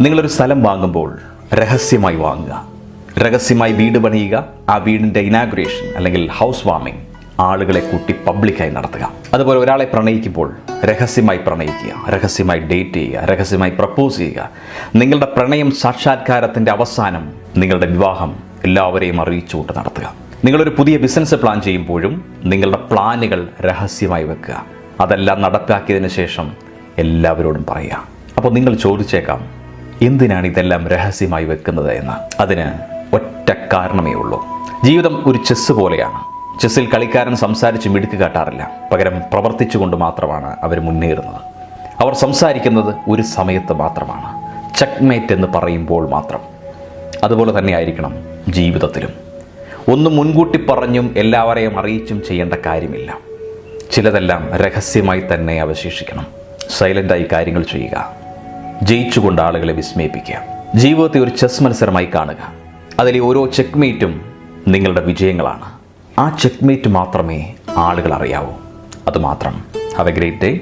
നിങ്ങളൊരു സ്ഥലം വാങ്ങുമ്പോൾ രഹസ്യമായി വാങ്ങുക. രഹസ്യമായി വീട് പണിയുക ആ വീടിന്റെ ഇനാഗുറേഷൻ അല്ലെങ്കിൽ ഹൗസ് വാമിംഗ് ആളുകളെ കൂട്ടി പബ്ലിക്കായി നടത്തുക. അതുപോലെ ഒരാളെ പ്രണയിക്കുമ്പോൾ രഹസ്യമായി പ്രണയിക്കുക രഹസ്യമായി ഡേറ്റ് ചെയ്യുക രഹസ്യമായി പ്രപ്പോസ് ചെയ്യുക. നിങ്ങളുടെ പ്രണയം സാക്ഷാത്കാരത്തിന്റെ അവസാനം നിങ്ങളുടെ വിവാഹം എല്ലാവരെയും അറിയിച്ചുകൊണ്ട് നടത്തുക. നിങ്ങളൊരു പുതിയ ബിസിനസ് പ്ലാൻ ചെയ്യുമ്പോഴും നിങ്ങളുടെ പ്ലാനുകൾ രഹസ്യമായി വെക്കുക. അതെല്ലാം നടപ്പാക്കിയതിന് ശേഷം എല്ലാവരോടും പറയുക. അപ്പോൾ നിങ്ങൾ ചോദിച്ചേക്കാം എന്തിനാണ് ഇതെല്ലാം രഹസ്യമായി വെക്കുന്നത് എന്ന്? അതിന് ഒറ്റ കാരണമേ ഉള്ളൂ. ജീവിതം ഒരു ചെസ്സ് പോലെയാണ്. ചെസ്സിൽ കളിക്കാരൻ സംസാരിച്ച് മിടുക്ക് കാട്ടാറില്ല. പകരം പ്രവർത്തിച്ചുകൊണ്ട് മാത്രമാണ് അവർ മുന്നേറുന്നത്. അവർ സംസാരിക്കുന്നത് ഒരു സമയത്ത് മാത്രമാണ്. ചെക്ക്മേറ്റ് എന്ന് പറയുമ്പോൾ മാത്രം. അതുപോലെ തന്നെ ആയിരിക്കണം ജീവിതത്തിലും. ഒന്നും മുൻകൂട്ടി പറഞ്ഞും എല്ലാവരെയും അറിയിച്ചും ചെയ്യേണ്ട കാര്യമില്ല. ചിലതെല്ലാം രഹസ്യമായി തന്നെ അവശേഷിക്കണം. സൈലന്റായി കാര്യങ്ങൾ ചെയ്യുക. ജയിച്ചുകൊണ്ട് ആളുകളെ വിസ്മയിപ്പിക്കുക. ജീവിതത്തെ ഒരു ചെസ് മത്സരമായി കാണുക. അതിലെ ഓരോ ചെക്ക്മേറ്റും നിങ്ങളുടെ വിജയങ്ങളാണ്. ആ ചെക്ക്മേറ്റ് മാത്രമേ ആളുകൾ അറിയാവൂ. അതുമാത്രം. Have A great day